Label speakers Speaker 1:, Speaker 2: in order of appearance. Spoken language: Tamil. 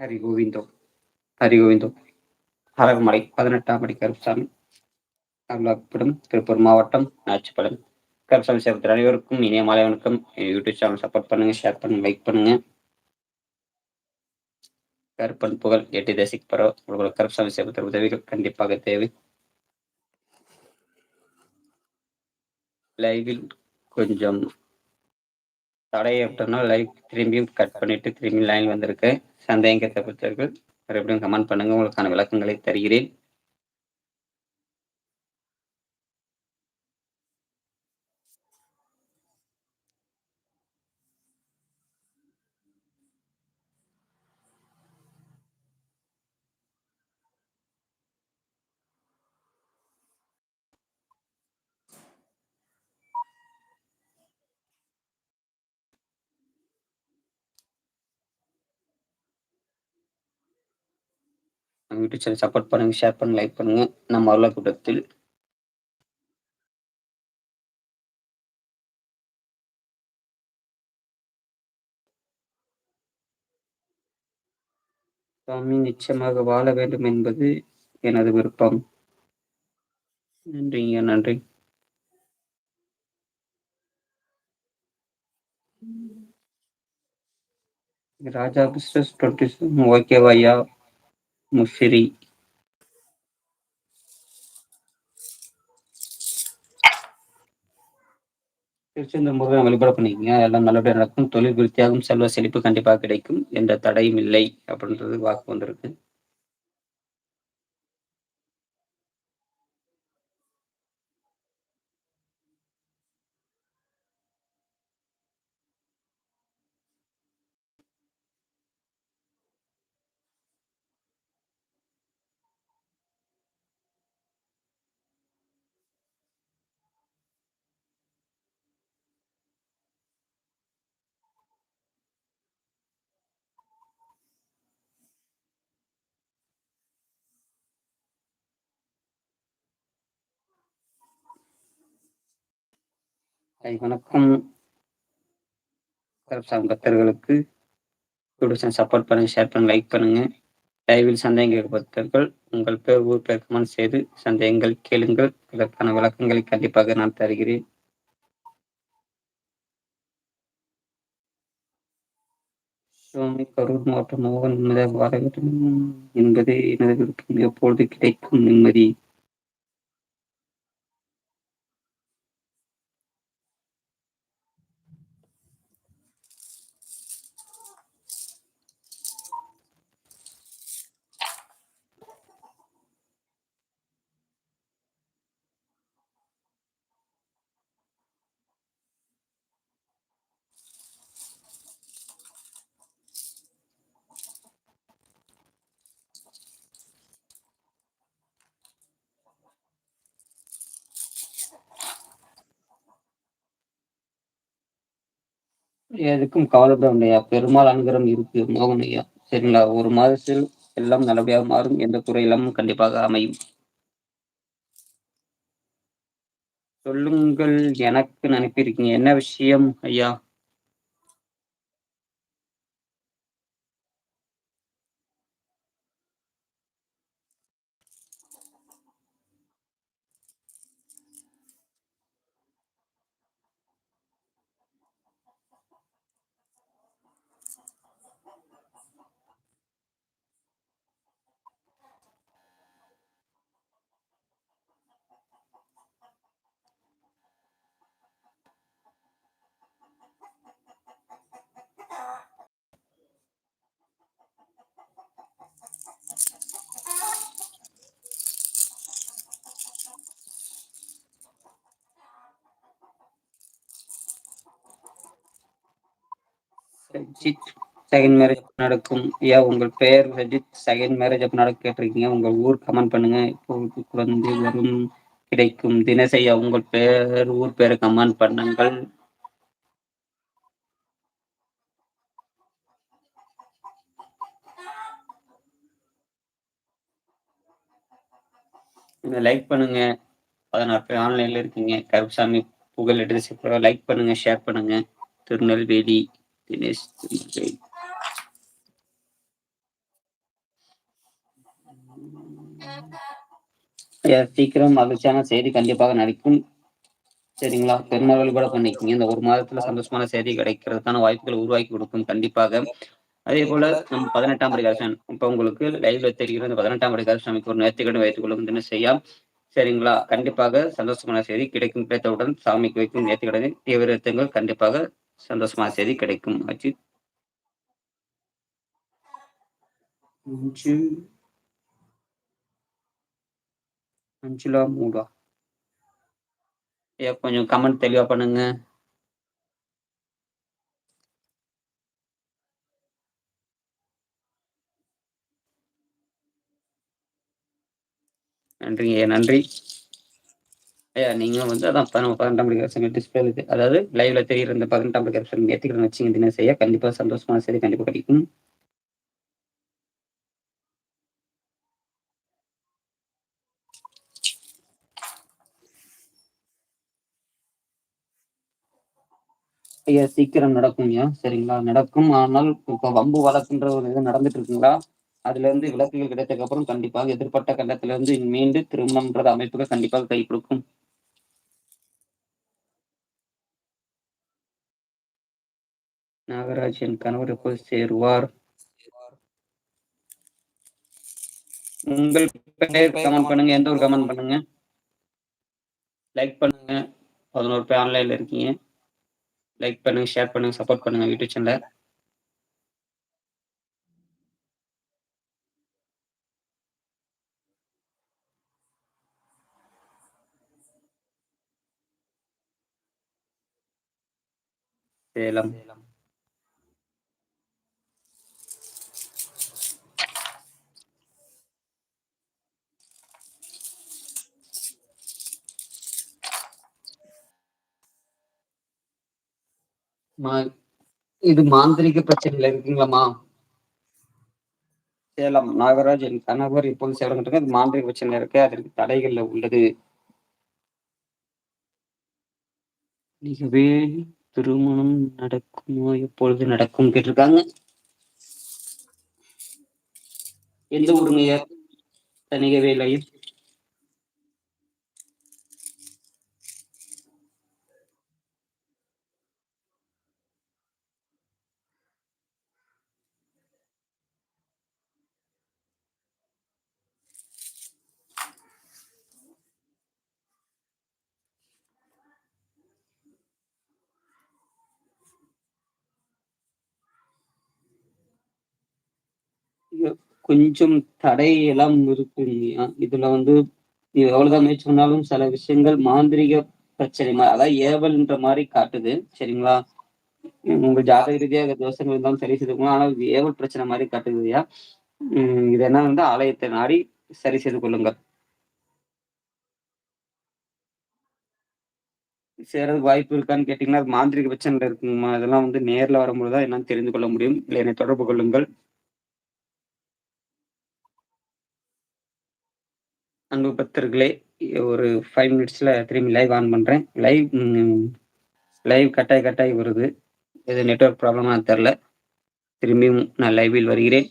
Speaker 1: ஹரி கோவிந்தோ ஹரி கோவிந்தோ அழகுமலை பதினெட்டாம் படி கருப்சாமி அருளாக்கப்படும் திருப்பூர் மாவட்டம் நாச்சிப்படம் கருப்சாமி சேர்த்து அனைவருக்கும் இனிய மாலை வணக்கம். யூடியூப் சேனல் சப்போர்ட் பண்ணுங்க ஷேர் பண்ணுங்க லைக் பண்ணுங்க. கருப்பன் புகழ் எட்டு தேசிக் பரவ உங்களுக்கு கருப்சாமி சேர்த்து உதவிகள் கண்டிப்பாக தேவை. லைவில் கொஞ்சம் தடையை விட்டோம்னா லைவ் திரும்பியும் கட் பண்ணிட்டு திரும்பி லைன் வந்திருக்கு. சந்தேகம் தப்பித்தவர்கள் மறுபடியும் கமெண்ட் பண்ணுங்க. உங்களுக்கான விளக்கங்களை தருகிறேன். யூடியூப் சேனல் சப்போர்ட் பண்ணுங்க ஷேர் பண்ணுங்க லைக் பண்ணுங்க. நம்ம அருளா கூட்டத்தில் சாமி நிச்சயமாக வாழ வேண்டும் என்பது எனது விருப்பம். நன்றிங்க நன்றி. ராஜா பிஸ்னஸ் டுவெண்ட்டி ஓகேவா ஐயா. முஷிரி திருச்செந்தூர் முருகன் வழிபாடு பண்ணிக்கங்க. எல்லாம் நல்லபடியாக நடக்கும். தொழில் விருத்தியாகும் செல்வ செழிப்பு கண்டிப்பாக கிடைக்கும். எந்த தடையும் இல்லை அப்படின்றது வாக்கு வந்திருக்கு. வணக்கம். கரப்சாம் பக்தர்களுக்கு யூடியூப் சப்போர்ட் பண்ணுங்க ஷேர் பண்ணுங்க லைக் பண்ணுங்க. லைவில் சந்தேகங்கள் பக்தர்கள் உங்கள் பேர் ஊர் பேர் கமெண்ட் செய்து சந்தேகங்கள் கேளுங்கள். இதற்கான விளக்கங்களை கண்டிப்பாக நான் தருகிறேன். சுவாமி கரூர் மாவட்டம் மோகன் நிம்மதியாக வாழ வேண்டும் என்பதே எனது விருப்பம். எப்பொழுது கிடைக்கும் நிம்மதி? எதுக்கும் கவலைப்பட முடியா பெருமாள் அனுகிரம் இருக்கு மோகன் ஐயா. சரிங்களா? ஒரு மாதத்தில் எல்லாம் நல்லபடியாக மாறும் எந்த குறையிலும் கண்டிப்பாக அமையும். சொல்லுங்கள் எனக்கு நினைப்பிருக்கீங்க என்ன விஷயம் ஐயா? சஜித் செகண்ட் மேரேஜ் நடக்கும்? ஐயா உங்கள் பெயர் சஜித் செகண்ட் மேரேஜ் அப்போ நடக்க கேட்டிருக்கீங்க? உங்கள் ஊர் கமெண்ட் பண்ணுங்க. இப்போ குழந்தை வரும் கிடைக்கும். தினசரி ஐயா உங்கள் பேர் ஊர் பேரை கமெண்ட் பண்ணுங்கள். லைக் பண்ணுங்க. பதினாறு பேர் ஆன்லைன்ல இருக்கீங்க. கருப்புசாமி புகழ் எடுத்து லைக் பண்ணுங்க ஷேர் பண்ணுங்க. திருநெல்வேலி. தினேஷ் ஜெயின் சீக்கிரம் மகிழ்ச்சியான செய்தி கண்டிப்பாக நடிக்கும். சரிங்களா? பெருமளவில் கூட பண்ணிக்கோங்க இந்த ஒரு மாதத்துல சந்தோஷமான செய்தி கிடைக்கிறதுக்கான வாய்ப்புகள் உருவாக்கி கொடுக்கும் கண்டிப்பாக. அதே போல நம்ம பதினெட்டாம் படி கலசம் இப்ப உங்களுக்கு லைவ்ல தெரிகிற இந்த பதினெட்டாம் படி கலசம் நமக்கு ஒரு நேர்த்திக்கடன் வைத்துக் கொள்ளும் செய்யாம் சரிங்களா? கண்டிப்பாக சந்தோஷமான செய்தி கிடைக்கும். கிடைத்தவுடன் சாமிக்கு வைக்கும் நேர்த்திக்கடனின் தீவிரத்தங்கள் கண்டிப்பாக சந்தோஷமான செய்தி கிடைக்கும். அஜித். 5 5லா 3ஆ? ஐயா கொஞ்சம் கமெண்ட் தெளிவா பண்ணுங்க. நன்றிங்க நன்றி. ஐயா நீங்க வந்து அதான் பதினெட்டாம் படி கரெக்ஷன் டிஸ்பிளே இருக்கு. அதாவது லைவ்ல தெரியுற இந்த 18ஆம் படி கரெக்ஷன் வச்சுங்க தினம் செய்ய கண்டிப்பா சந்தோஷமான செய்தி கண்டிப்பா கிடைக்கும். ஐயா சீக்கிரம் நடக்கும்யா. சரிங்களா? நடக்கும். ஆனால் இப்போ வம்பு வழக்குன்ற ஒரு இது நடந்துட்டு இருக்குங்களா? அதுல இருந்து விளக்குகள் கிடைத்ததுக்கு அப்புறம் கண்டிப்பாக எதிர்ப்பட்ட கண்டத்திலிருந்து மீண்டு திருமணம்ன்றது அமைப்புகள் கண்டிப்பாக கை கொடுக்கும் நாகராஜ் என் கணவர் எப்போது சேருவார்? உங்கள் பெயர் கமெண்ட் பண்ணுங்க. எந்த ஊர் கமெண்ட் பண்ணுங்க. லைக் பண்ணுங்க. 11 பேர் ஆன்லைன்ல இருக்கீங்க. லைக் பண்ணுங்க, ஷேர் பண்ணுங்க, சப்போர்ட் பண்ணுங்க யூடியூப் சேனல. சேலம். மா இது மாந்திரீக பிரச்சனையில இருக்குங்களா சேலம் நாகராஜ் என் கணவர் இப்போது சேலம் இது மாந்திரீக பிரச்சனை இருக்கு. அதற்கு தடைகள்ல உள்ளது. நீங்கவே திருமணம் நடக்குமோ எப்பொழுது நடக்கும் கேட்டிருக்காங்க. எந்த ஊருங்கய்யா? தணிகவேல் ஐயர். ஐயா கொஞ்சம் தடை எல்லாம் இருக்கும் இதுல வந்து நீ எவ்வளவுதான் முயற்சி பண்ணாலும் சில விஷயங்கள் மாந்திரீக பிரச்சனை மாதிரி அதாவது ஏவல்ன்ற மாதிரி காட்டுது. சரிங்களா? உங்க ஜாதக ரீதியாக தோஷங்கள் இருந்தாலும் சரி செய்துக்கணும். ஆனா இது ஏவல் பிரச்சனை மாதிரி காட்டுதுயா உம் இது என்ன வந்து ஆலயத்தை நாடி சரி செய்து கொள்ளுங்கள். சேரது வாய்ப்பு இருக்கான்னு கேட்டீங்கன்னா, அது மாந்திரீக பிரச்சனைல இருக்குங்கம்மா. அதெல்லாம் வந்து நேர்ல வரும்போது தான் என்னன்னு தெரிந்து கொள்ள முடியும். இல்லை என்னை தொடர்பு கொள்ளுங்கள். அன்பு பக்தர்களே, ஒரு ஃபைவ் மினிட்ஸில் திரும்பி லைவ் ஆன் பண்ணுறேன் லைவ் லைவ் கட்டாய் கட்டாய் வருது. எது நெட்வொர்க் ப்ராப்ளமாக தெரில திரும்பியும் நான் லைவில் வருகிறேன்.